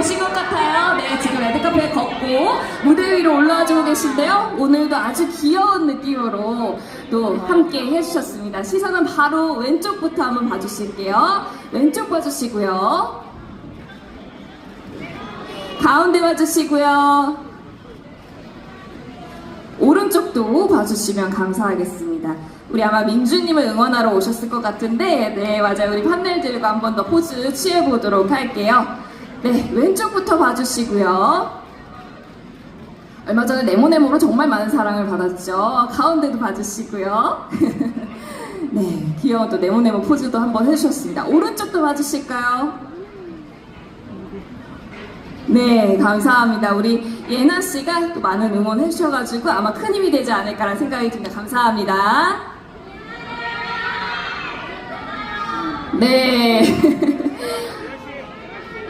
오신 것 같아요. 네, 지금 레드카페에 걷고 무대 위로 올라와주고 계신데요. 오늘도 아주 귀여운 느낌으로 또 함께 해주셨습니다. 시선은 바로 왼쪽부터 한번 봐주실게요. 왼쪽 봐주시고요. 가운데 봐주시고요. 오른쪽도 봐주시면 감사하겠습니다. 우리 아마 민주님을 응원하러 오셨을 것 같은데, 네, 맞아요. 우리 판넬 들고 한번 더 포즈 취해보도록 할게요. 네, 왼쪽부터 봐주시고요. 얼마 전에 네모네모로 정말 많은 사랑을 받았죠. 가운데도 봐주시고요. 네, 귀여운 또 네모네모 포즈도 한번 해주셨습니다. 오른쪽도 봐주실까요? 네, 감사합니다. 우리 예나 씨가 또 많은 응원 해 주셔가지고 아마 큰 힘이 되지 않을까라는 생각이 듭니다. 감사합니다. 네.